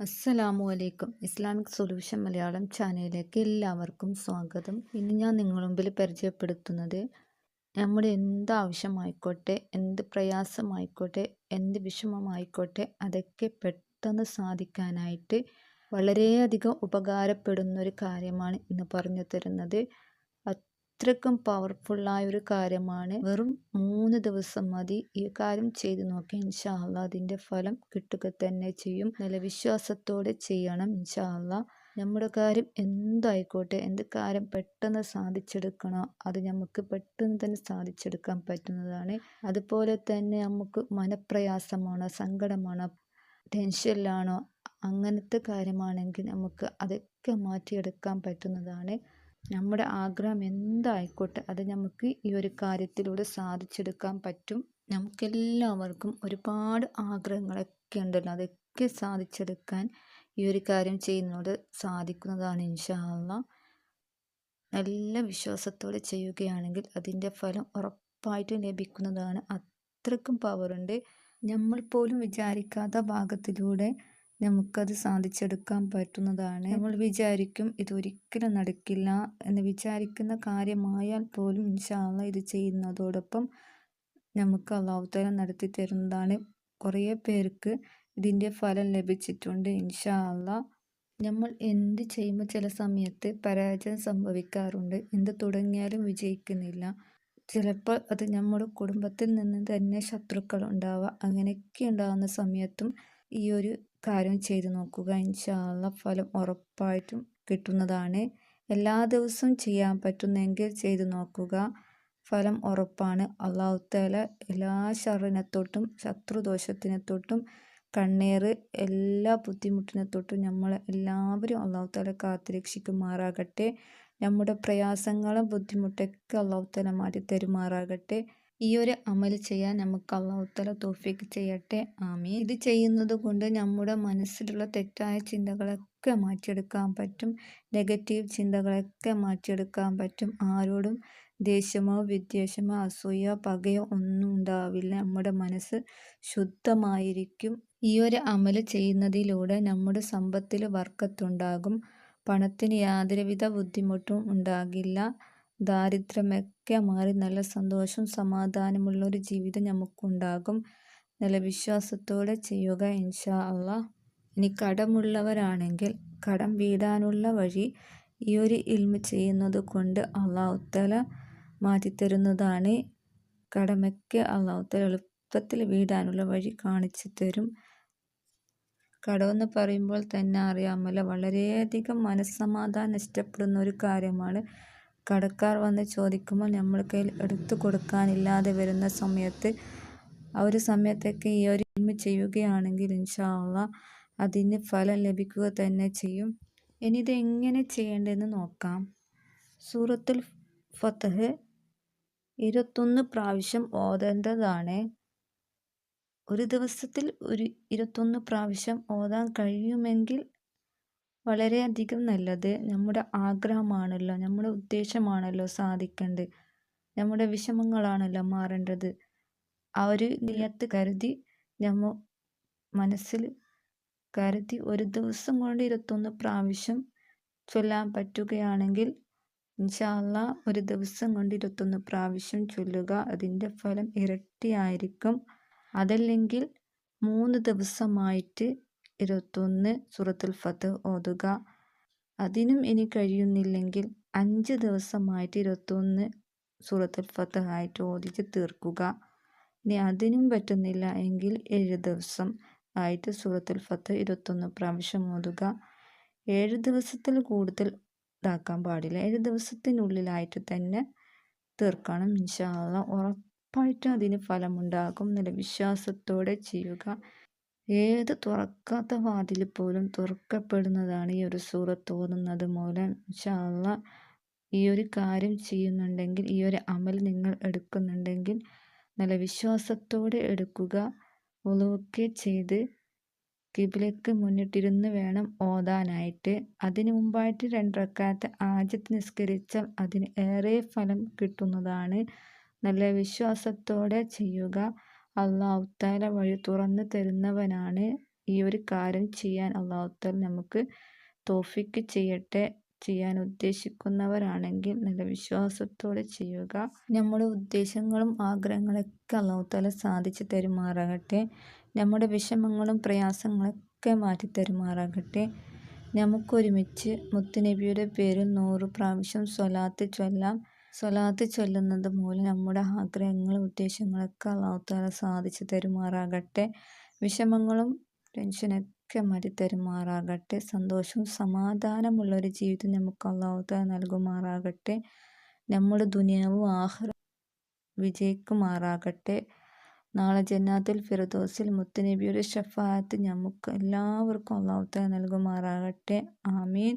അസ്സലാമു അലൈക്കും Islamic solution Malayalam ചാനലിലേക്ക് എല്ലാവർക്കും സ്വാഗതം. ഇന്ന് ഞാൻ നിങ്ങളുടെ മുമ്പിൽ പരിചയപ്പെടുത്തുന്നത് നമ്മുടെ എന്ത് ആവശ്യമായിക്കോട്ടെ എന്ത് പ്രയാസമായിക്കോട്ടെ എന്ത് വിഷമമായിക്കോട്ടെ അതൊക്കെ പെട്ടെന്ന് സാധിക്കാനായിട്ട് വളരെയധികം ഉപകാരപ്പെടുന്ന ഒരു കാര്യമാണ് ഇന്ന് പറഞ്ഞു തരുന്നത്. അത്രയ്ക്കും പവർഫുള്ളായ ഒരു കാര്യമാണ്. വെറും മൂന്ന് ദിവസം മതി. ഈ കാര്യം ചെയ്ത് നോക്കി ഇൻഷാല്ല അതിന്റെ ഫലം കിട്ടുക തന്നെ ചെയ്യും. നല്ല വിശ്വാസത്തോടെ ചെയ്യണം ഇൻഷാല്ല നമ്മുടെ കാര്യം എന്തായിക്കോട്ടെ? എന്ത് കാര്യം പെട്ടെന്ന് സാധിച്ചെടുക്കണോ? അത് നമുക്ക് പെട്ടെന്ന് തന്നെ സാധിച്ചെടുക്കാൻ പറ്റുന്നതാണ്. അതുപോലെ തന്നെ നമുക്ക് മനപ്രയാസമാണോ? സങ്കടമാണോ? ടെൻഷനിലാണോ അങ്ങനത്തെ കാര്യമാണെങ്കിൽ നമുക്ക് അതൊക്കെ മാറ്റിയെടുക്കാൻ പറ്റുന്നതാണ്. നമ്മുടെ ആഗ്രഹം എന്തായിക്കോട്ടെ അത് നമുക്ക് ഈ ഒരു കാര്യത്തിലൂടെ സാധിച്ചെടുക്കാൻ പറ്റും. നമുക്കെല്ലാവർക്കും ഒരുപാട് ആഗ്രഹങ്ങളൊക്കെ ഉണ്ടല്ലോ അതൊക്കെ സാധിച്ചെടുക്കാൻ ഈ ഒരു കാര്യം ചെയ്യുന്നതോട് സാധിക്കുന്നതാണ് ഇൻഷാല്ല നല്ല വിശ്വാസത്തോടെ ചെയ്യുകയാണെങ്കിൽ അതിന്റെ ഫലം ഉറപ്പായിട്ടും ലഭിക്കുന്നതാണ്. അത്രക്കും പവറുണ്ട് നമ്മൾ പോലും വിചാരിക്കാത്ത ഭാഗത്തിലൂടെ നമുക്കത് സാധിച്ചെടുക്കാൻ പറ്റുന്നതാണ്. നമ്മൾ വിചാരിക്കും ഇതൊരിക്കലും നടക്കില്ല എന്ന് വിചാരിക്കുന്ന കാര്യമായാൽ പോലും ഇൻഷാല്ല ഇത് ചെയ്യുന്നതോടൊപ്പം നമുക്ക് അള്ളാഹുത്തല നടത്തി തരുന്നതാണ്. കുറേ പേർക്ക് ഇതിന്റെ ഫലം ലഭിച്ചിട്ടുണ്ട് ഇൻഷാ നമ്മൾ എന്ത് ചെയ്യുമ്പോൾ ചില സമയത്ത് പരാജയം സംഭവിക്കാറുണ്ട്. എന്ത് തുടങ്ങിയാലും വിജയിക്കുന്നില്ല. ചിലപ്പോൾ അത് നമ്മുടെ കുടുംബത്തിൽ നിന്ന് തന്നെ ശത്രുക്കൾ ഉണ്ടാവുക. അങ്ങനെയൊക്കെ ഉണ്ടാകുന്ന സമയത്തും ഈ ഒരു കാര്യം ചെയ്തു നോക്കുക. ഇൻഷാല്ല ഫലം ഉറപ്പായിട്ടും കിട്ടുന്നതാണ്. എല്ലാ ദിവസവും ചെയ്യാൻ പറ്റുന്നെങ്കിൽ ചെയ്തു നോക്കുക. ഫലം ഉറപ്പാണ്. അള്ളാഹുത്താല എല്ലാ ശറിനെ തൊട്ടും ശത്രുദോഷത്തിനെ തൊട്ടും കണ്ണീർ എല്ലാ ബുദ്ധിമുട്ടിനെ തൊട്ടും നമ്മൾ എല്ലാവരും അള്ളാഹുത്താല കാത്തുരക്ഷിക്കുമാറാകട്ടെ. നമ്മുടെ പ്രയാസങ്ങളും ബുദ്ധിമുട്ടൊക്കെ അള്ളാഹുത്താല മാറ്റി തരുമാറാകട്ടെ ഈ ഒരു അമൽ ചെയ്യാൻ നമുക്ക് അള്ളാഹുത്തല തോഫിക്ക് ചെയ്യട്ടെ. ആമി ഇത് ചെയ്യുന്നത് കൊണ്ട് നമ്മുടെ മനസ്സിലുള്ള തെറ്റായ ചിന്തകളൊക്കെ മാറ്റിയെടുക്കാൻ പറ്റും. നെഗറ്റീവ് ചിന്തകളൊക്കെ മാറ്റിയെടുക്കാൻ പറ്റും. ആരോടും ദേഷ്യമോ വിദ്വേഷമോ അസൂയോ പകയോ ഒന്നും ഉണ്ടാവില്ല. നമ്മുടെ മനസ്സ് ശുദ്ധമായിരിക്കും. ഈ ഒരു അമൽ ചെയ്യുന്നതിലൂടെ നമ്മുടെ സമ്പത്തിൽ വർക്കത്തുണ്ടാകും. പണത്തിന് യാതൊരുവിധ ബുദ്ധിമുട്ടും ഉണ്ടാകില്ല. ദാരിദ്ര്യമൊക്കെ മാറി നല്ല സന്തോഷം സമാധാനമുള്ള ഒരു ജീവിതം നമുക്കുണ്ടാകും. നല്ല വിശ്വാസത്തോടെ ചെയ്യുക ഇൻഷാ അള്ളാ. ഇനി കടമുള്ളവരാണെങ്കിൽ കടം വീടാനുള്ള വഴി ഈ ഒരു ഇൽമ ചെയ്യുന്നത് കൊണ്ട് അള്ളാഹുത്തല മാറ്റിത്തരുന്നതാണ്. കടമൊക്കെ അള്ളാഹുത്തല എളുപ്പത്തിൽ വീടാനുള്ള വഴി കാണിച്ചു തരും. കടമെന്ന് പറയുമ്പോൾ തന്നെ അറിയാമല്ലോ വളരെയധികം മനസ്സമാധാനം ഇഷ്ടപ്പെടുന്ന ഒരു കാര്യമാണ്. കടക്കാർ വന്ന് ചോദിക്കുമ്പോൾ നമ്മൾ കയ്യിൽ എടുത്തു കൊടുക്കാനില്ലാതെ വരുന്ന സമയത്ത് ആ ഒരു സമയത്തൊക്കെ ഈ ഒരു ഇൽമ ചെയ്യുകയാണെങ്കിൽ ഇൻഷാ അതിന് ഫലം ലഭിക്കുക തന്നെ ചെയ്യും. ഇനി ഇത് എങ്ങനെ ചെയ്യേണ്ടതെന്ന് നോക്കാം. സൂറത്തുൽ ഫത്തഹ് ഇരുപത്തൊന്ന് പ്രാവശ്യം ഓതേണ്ടതാണ്. ഒരു ദിവസത്തിൽ ഒരു ഇരുപത്തൊന്ന് പ്രാവശ്യം ഓതാൻ കഴിയുമെങ്കിൽ വളരെയധികം നല്ലത് നമ്മുടെ ആഗ്രഹമാണല്ലോ നമ്മുടെ ഉദ്ദേശമാണല്ലോ സാധിക്കേണ്ടത്. നമ്മുടെ വിഷമങ്ങളാണല്ലോ മാറേണ്ടത്. ആ ഒരു നിയത്ത് കരുതി നമ്മ മനസ്സിൽ കരുതി ഒരു ദിവസം കൊണ്ട് ഇരുപത്തൊന്ന് പ്രാവശ്യം ചൊല്ലാൻ പറ്റുകയാണെങ്കിൽ ഇൻഷാല്ല ഒരു ദിവസം കൊണ്ട് ഇരുപത്തൊന്ന് പ്രാവശ്യം ചൊല്ലുക അതിന്റെ ഫലം ഇരട്ടിയായിരിക്കും. അതല്ലെങ്കിൽ മൂന്ന് ദിവസമായിട്ട് ഇരുപത്തൊന്ന് സൂറത്തുൽ ഫത്ത് ഓതുക. അതിനും ഇനി കഴിയുന്നില്ലെങ്കിൽ അഞ്ച് ദിവസമായിട്ട് ഇരുപത്തൊന്ന് സൂറത്തുൽ ഫത്ത് ആയിട്ട് ഓതിച്ച് തീർക്കുക. ഇനി അതിനും പറ്റുന്നില്ല എങ്കിൽ ഏഴ് ദിവസം ആയിട്ട് സൂറത്തുൽ ഫത്ത് ഇരുപത്തൊന്ന് പ്രാവശ്യം ഓതുക. ഏഴ് ദിവസത്തിൽ കൂടുതൽ ഇതാക്കാൻ പാടില്ല. ഏഴ് ദിവസത്തിനുള്ളിലായിട്ട് തന്നെ തീർക്കണം ഇൻഷാല്ല ഉറപ്പായിട്ടും അതിന് ഫലമുണ്ടാകും. നല്ല വിശ്വാസത്തോടെ ചെയ്യുക. ഏത് തുറക്കാത്ത വാതിൽ പോലും തുറക്കപ്പെടുന്നതാണ് ഈ ഒരു സൂറത്ത് തോന്നുന്നത് മൂലം. ഇൻഷാ ഈ ഒരു കാര്യം ചെയ്യുന്നുണ്ടെങ്കിൽ ഈ ഒരു അമൽ നിങ്ങൾ എടുക്കുന്നുണ്ടെങ്കിൽ നല്ല വിശ്വാസത്തോടെ എടുക്കുക. ഒളുവൊക്കെ ചെയ്ത് കിബിലേക്ക് മുന്നിട്ടിരുന്ന് വേണം ഓതാനായിട്ട്. അതിനു മുമ്പായിട്ട് രണ്ട് റക്കാത്ത് ആജത്ത് നിസ്കരിച്ചാൽ അതിന് ഏറെ ഫലം കിട്ടുന്നതാണ്. നല്ല വിശ്വാസത്തോടെ ചെയ്യുക. അള്ളാഹുത്താല വഴി തുറന്നു തരുന്നവനാണ് ഈ ഒരു കാര്യം ചെയ്യാൻ അള്ളാഹുത്താല നമുക്ക് തോഫിക്ക് ചെയ്യട്ടെ ചെയ്യാൻ ഉദ്ദേശിക്കുന്നവരാണെങ്കിൽ നല്ല വിശ്വാസത്തോടെ ചെയ്യുക. നമ്മുടെ ഉദ്ദേശങ്ങളും ആഗ്രഹങ്ങളൊക്കെ അള്ളാഹുത്താല സാധിച്ചു തരുമാറാകട്ടെ. നമ്മുടെ വിഷമങ്ങളും പ്രയാസങ്ങളൊക്കെ മാറ്റി തരുമാറാകട്ടെ. നമുക്കൊരുമിച്ച് മുത്തുനബിയുടെ പേരിൽ നൂറ് പ്രാവശ്യം സ്വലാത്ത് ചൊല്ലാം സ്വലാത്ത് ചൊല്ലുന്നത് മൂലം നമ്മുടെ ആഗ്രഹങ്ങളും ഉദ്ദേശങ്ങളൊക്കെ അള്ളാഹുത്താല സാധിച്ചു തരുമാറാകട്ടെ. വിഷമങ്ങളും ടെൻഷനൊക്കെ മാറ്റി തരുമാറാകട്ടെ. സന്തോഷവും സമാധാനമുള്ള ഒരു ജീവിതം നമുക്ക് അള്ളാഹുത്താല നൽകുമാറാകട്ടെ. നമ്മുടെ ദുനിയാവും ആഹ്റ വിജയിക്കുമാറാകട്ടെ. നാളെ ജന്നാത്തുൽ ഫിറദോസിൽ മുത്തുനബിയുടെ ഷഫായത്ത് നമുക്ക് എല്ലാവർക്കും അള്ളാഹുത്താല നൽകുമാറാകട്ടെ. ആമീൻ.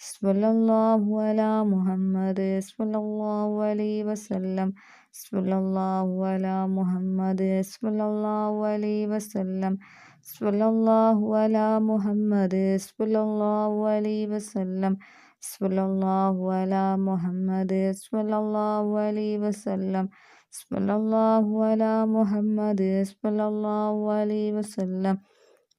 സുലല്ലാഹു അലാ മുഹമ്മദ് സ്വല്ലല്ലാഹു അലൈഹി വസല്ലം സ്വല്ലല്ലാഹു അലാ മുഹമ്മദ് സ്വല്ലല്ലാഹു അലൈഹി വസല്ലം സ്വല്ലല്ലാഹു അലാ മുഹമ്മദ് സ്വല്ലല്ലാഹു അലൈഹി വസല്ലം സ്വല്ലല്ലാഹു അലാ മുഹമ്മദ് സ്വല്ലല്ലാഹു അലൈഹി വസല്ലം സ്വല്ലല്ലാഹു അലാ മുഹമ്മദ് സ്വല്ലല്ലാഹു അലൈഹി വസല്ലം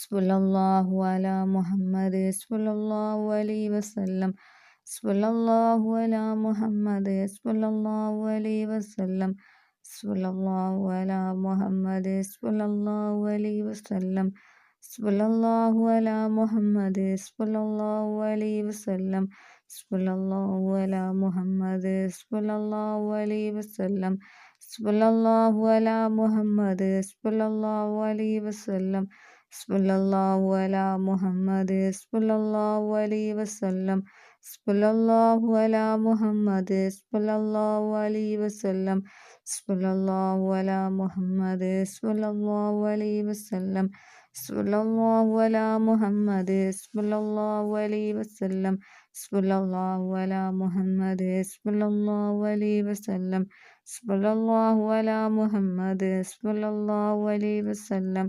സല്ലല്ലാഹു അലാ മുഹമ്മദ് സല്ലല്ലാഹു അലൈഹി വസല്ലം. സല്ലല്ലാഹു അലാ മുഹമ്മദ് സല്ലല്ലാഹു അലൈഹി വസല്ലം. സല്ലല്ലാഹു അലാ മുഹമ്മദ് സല്ലല്ലാഹു അലൈഹി വസല്ലം. സല്ലല്ലാഹു അലാ മുഹമ്മദ് സല്ലല്ലാഹു അലൈഹി വസല്ലം. സല്ലല്ലാഹു അലാ മുഹമ്മദ് സല്ലല്ലാഹു അലൈഹി വസല്ലം. സല്ലല്ലാഹു അലാ മുഹമ്മദ് സല്ലല്ലാഹു അലൈഹി വസല്ലം. സല്ലല്ലാഹു അലാ മുഹമ്മദ് സല്ലല്ലാഹു അലി വസല്ലം സല്ലല്ലാഹു അലാ മുഹമ്മദ് സല്ലല്ലാഹു അലി വസല്ലം സല്ലല്ലാഹു അലാ മുഹമ്മദ് സല്ലല്ലാഹു അലി വസല്ലം സല്ലല്ലാഹു അലാ മുഹമ്മദ് സല്ലല്ലാഹു അലി വസല്ലം സല്ലല്ലാഹു അലാ മുഹമ്മദ് സല്ലല്ലാഹു അലി വസല്ലം സല്ലല്ലാഹു അലാ മുഹമ്മദ് സല്ലല്ലാഹു അലി വസല്ലം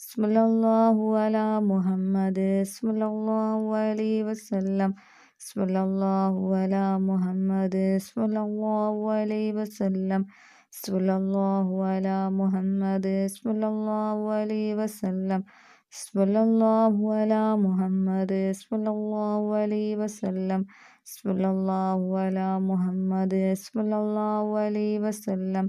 സ്മുലല്ലാഹു അല മുഹമ്മദ് സ്മുലല്ലാഹു അലി വസ്ലം സ്മുലല്ലാഹു അല മുഹമ്മദ് സ്മുലല്ലാഹു അലി വസ്ലം സ്മുലല്ലാഹു അല മുഹമ്മദ് സ്മുലല്ലാഹു അലി വസ്ലം സ്മുലല്ലാഹു അല മുഹമ്മദ് സ്മുലല്ലാഹു അലി വസ്ലം സ്മുലല്ലാഹു അല മുഹമ്മദ് സ്മുലല്ലാഹു അലി വസ്ലം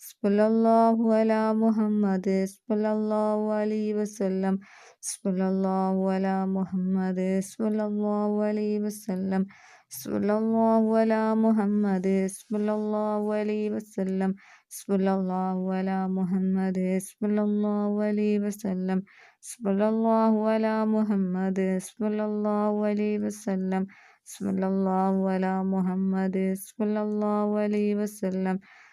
സ്പുലല്ലാഹു അല മുഹമ്മദ് സ്പുലല്ലാഹു അലി വസ്ല്ലം സ്പുലല്ലാഹു അല മുഹമ്മദ് സ്പുലല്ലാഹു അലി വസ്ല്ലം സ്പുലല്ലാഹു അല മുഹമ്മദ് സ്പുലല്ലാഹു അലി വസ്ല്ലം സ്പുലല്ലാഹു അല മുഹമ്മദ് സ്പുലല്ലാഹു അലി വസ്ല്ലം സ്പുലല്ലാഹു അല മുഹമ്മദ് സ്പുലല്ലാഹു അലി വസ്ല്ലം സ്പുലല്ലാഹു അല മുഹമ്മദ് സ്പുലല്ലാഹു അലി വസ്ല്ലം